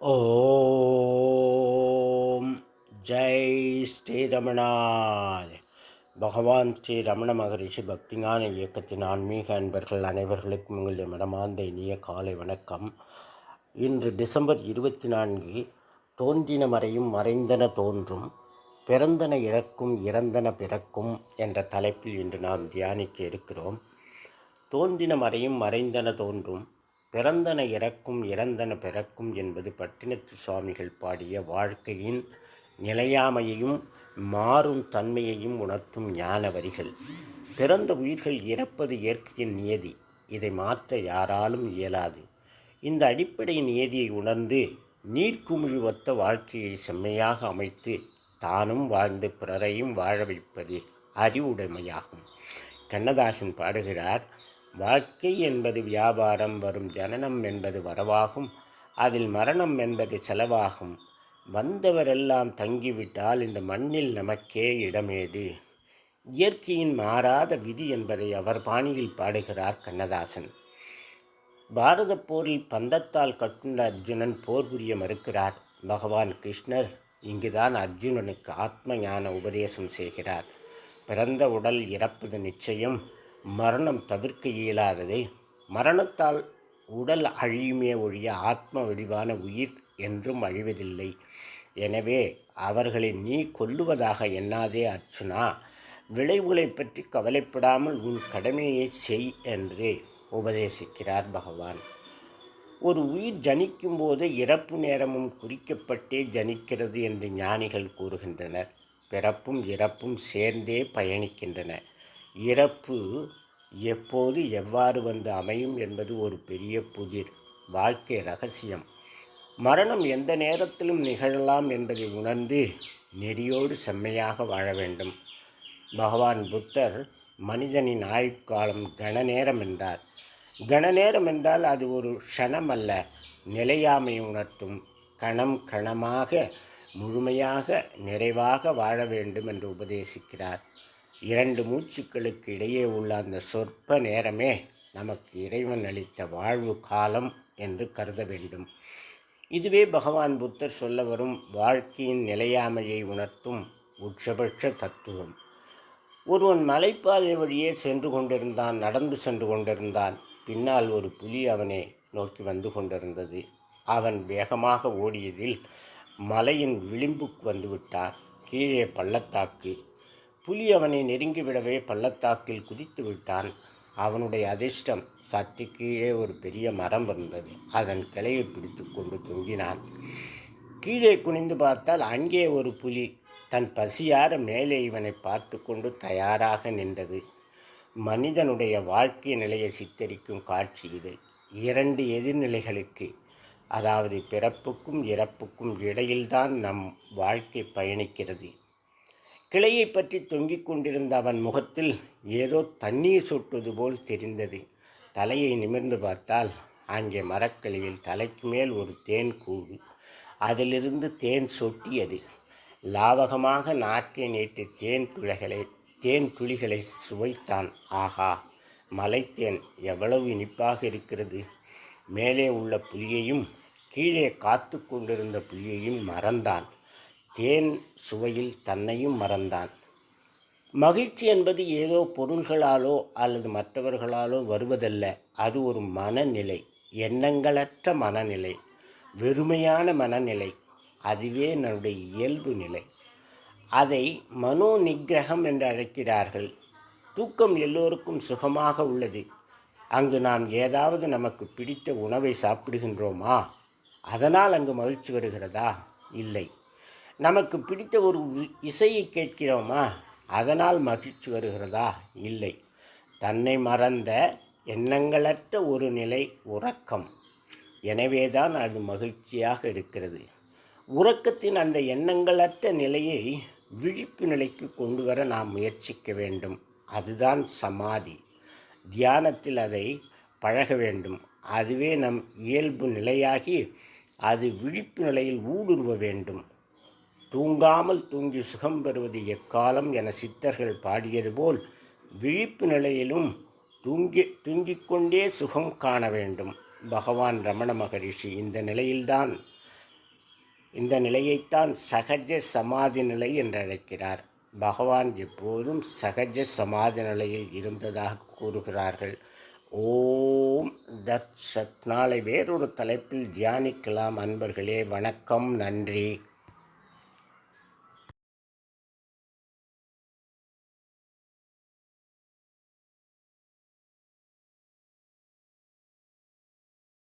ஓம். ஜெய் ஸ்ரீரமணாய். பகவான் ஸ்ரீ ரமண மகரிஷி பக்திஞான இயக்கத்தின் ஆன்மீக அன்பர்கள் அனைவர்களுக்கும் உங்களுடைய மனமார்ந்த இனிய காலை வணக்கம். இன்று டிசம்பர் இருபத்தி நான்கு தோன்றின மறையும் மறைந்தன தோன்றும் பிறந்தன இறக்கும் இறந்தன பிறக்கும் என்ற தலைப்பில் இன்று நாம் தியானிக்க இருக்கிறோம். தோன்றின மறையும் மறைந்தன தோன்றும் பிறந்தன இறக்கும் இறந்தன பிறக்கும் என்பது பட்டினத்து சுவாமிகள் பாடிய வாழ்க்கையின் நிலையாமையையும் மாறும் தன்மையையும் உணர்த்தும் ஞான வரிகள். பிறந்த உயிர்கள் இறப்பது இயற்கையின் நியதி. இதை மாற்ற யாராலும் இயலாது. இந்த அடிப்படை நியதியை உணர்ந்து நீர்க்குமிழிவத்த வாழ்க்கையை செம்மையாக அமைத்து தானும் வாழ்ந்து பிறரையும் வாழ வைப்பது அறிவுடைமையாகும். கண்ணதாசன் பாடுகிறார் வாழ்க்கை என்பது வியாபாரம் வரும் ஜனனம் என்பது வரவாகும். அதில் மரணம் என்பது செலவாகும். வந்தவரெல்லாம் தங்கிவிட்டால் இந்த மண்ணில் நமக்கே இடமேது. இயற்கையின் மாறாத விதி என்பதை அவர் பாணியில் பாடுகிறார் கண்ணதாசன். பாரத போரில் பந்தத்தால் கட்டுண்ட அர்ஜுனன் போர் புரிய மறுக்கிறார். பகவான் கிருஷ்ணர் இங்குதான் அர்ஜுனனுக்கு ஆத்ம ஞான உபதேசம் செய்கிறார். பிறந்த உடல் இறப்பது நிச்சயம். மரணம் தவிர்க்க இயலாதது மரணத்தால் உடல் அழியுமே ஒழிய ஆத்ம வடிவான உயிர் என்றும் அழிவதில்லை. எனவே அவர்களை நீ கொல்லுவதாக எண்ணாதே அர்ச்சுனா விளைவுகளை பற்றி கவலைப்படாமல் உன் கடமையை செய் என்று உபதேசிக்கிறார் பகவான். ஒரு உயிர் ஜனிக்கும் போது இறப்பு நேரமும் குறிக்கப்பட்டே ஜனிக்கிறது என்று ஞானிகள் கூறுகின்றனர். பிறப்பும் இறப்பும் சேர்ந்தே பயணிக்கின்றன. இறப்பு எப்போது எவ்வாறு வந்து அமையும் என்பது ஒரு பெரிய புதிர் வாழ்க்கை ரகசியம். மரணம் எந்த நேரத்திலும் நிகழலாம் என்பதை உணர்ந்து நெறியோடு செம்மையாக வாழ வேண்டும். பகவான் புத்தர் மனிதனின் ஆயுட்காலம் கனநேரம் என்றார். கனநேரம் என்றால் அது ஒரு க்ஷணம் அல்ல நிலையாமை உணர்த்தும். கணம் கணமாக முழுமையாக நிறைவாக வாழ வேண்டும் என்று உபதேசிக்கிறார். இரண்டு மூச்சுக்களுக்கு இடையே உள்ள அந்த சொற்ப நேரமே நமக்கு இறைவன் அளித்த வாழ்வு காலம் என்று கருத வேண்டும். இதுவே பகவான் புத்தர் சொல்ல வரும் வாழ்க்கையின் நிலையாமையை உணர்த்தும் உச்சபட்ச தத்துவம். ஒருவன் மலைப்பாதை வழியே சென்று கொண்டிருந்தான் நடந்து சென்று கொண்டிருந்தான். பின்னால் ஒரு புலி அவனை நோக்கி வந்து கொண்டிருந்தது. அவன் வேகமாக ஓடியதில் மலையின் விளிம்புக்கு வந்துவிட்டான் கீழே பள்ளத்தாக்கு புலி அவனை நெருங்கிவிடவே பள்ளத்தாக்கில் குதித்து விட்டான். அவனுடைய அதிர்ஷ்டம் சற்று கீழே ஒரு பெரிய மரம் இருந்தது அதன் கிளையை பிடித்து கொண்டு தொங்கினான். கீழே குனிந்து பார்த்தால் அங்கே ஒரு புலி. தன் பசியார மேலே இவனை பார்த்து கொண்டு தயாராக நின்றது. மனிதனுடைய வாழ்க்கை நிலையை சித்தரிக்கும் காட்சி இது. இரண்டு எதிர்நிலைகளுக்கு அதாவது பிறப்புக்கும் இறப்புக்கும் இடையில்தான் நம் வாழ்க்கை பயணிக்கிறது. கிளையை பற்றி தொங்கிக் கொண்டிருந்த அவன் முகத்தில் ஏதோ தண்ணீர் சொட்டுவது போல் தெரிந்தது. தலையை நிமிர்ந்து பார்த்தால் அங்கே மரக்கிளையில் தலைக்கு மேல் ஒரு தேன் கூடு அதிலிருந்து தேன் சொட்டியது. லாவகமாக நாக்கை நேற்று தேன் துளைகளை தேன் துளிகளை சுவைத்தான். ஆகா மலைத்தேன் எவ்வளவு இனிப்பாக இருக்கிறது. மேலே உள்ள புலியையும் கீழே காத்து கொண்டிருந்த புலியையும் மறந்தான். தேன் சுவையில் தன்னையும் மறந்தான். மகிழ்ச்சி என்பது ஏதோ பொருள்களாலோ அல்லது மற்றவர்களாலோ வருவதல்ல. அது ஒரு மனநிலை எண்ணங்களற்ற மனநிலை வெறுமையான மனநிலை. அதுவே நம்முடைய இயல்பு நிலை. அதை மனோ நிகிரகம் என்று அழைக்கிறார்கள். தூக்கம் எல்லோருக்கும் சுகமாக உள்ளது. அங்கு நாம் ஏதாவது நமக்கு பிடித்த உணவை சாப்பிடுகின்றோமா? அதனால் அங்கு மகிழ்ச்சி வருகிறதா? இல்லை. நமக்கு பிடித்த ஒரு இசையை கேட்கிறோமா? அதனால் மகிழ்ச்சி வருகிறதா? இல்லை. தன்னை மறந்த எண்ணங்களற்ற ஒரு நிலை உறக்கம். எனவேதான் அது மகிழ்ச்சியாக இருக்கிறது. உறக்கத்தின் அந்த எண்ணங்களற்ற நிலையை விழிப்பு நிலைக்கு கொண்டு வர நாம் முயற்சிக்க வேண்டும். அதுதான் சமாதி. தியானத்தில் அதை பழக வேண்டும். அதுவே நம் இயல்பு நிலையாகி அது விழிப்பு நிலையில் ஊடுருவ வேண்டும். தூங்காமல் தூங்கி சுகம் பெறுவது எக்காலம் என சித்தர்கள் பாடியது போல் விழிப்பு நிலையிலும் தூங்கி தூங்கிக் கொண்டே சுகம் காண வேண்டும். பகவான் ரமண மகரிஷி இந்த நிலையில்தான் இந்த நிலையைத்தான் சகஜ சமாதி நிலை என்றழைக்கிறார் பகவான் எப்போதும் சகஜ சமாதி நிலையில் இருந்ததாக கூறுகிறார்கள். ஓம் தத் சத். நாளை வேறொரு தலைப்பில் தியானிக்கலாம். அன்பர்களே வணக்கம் நன்றி.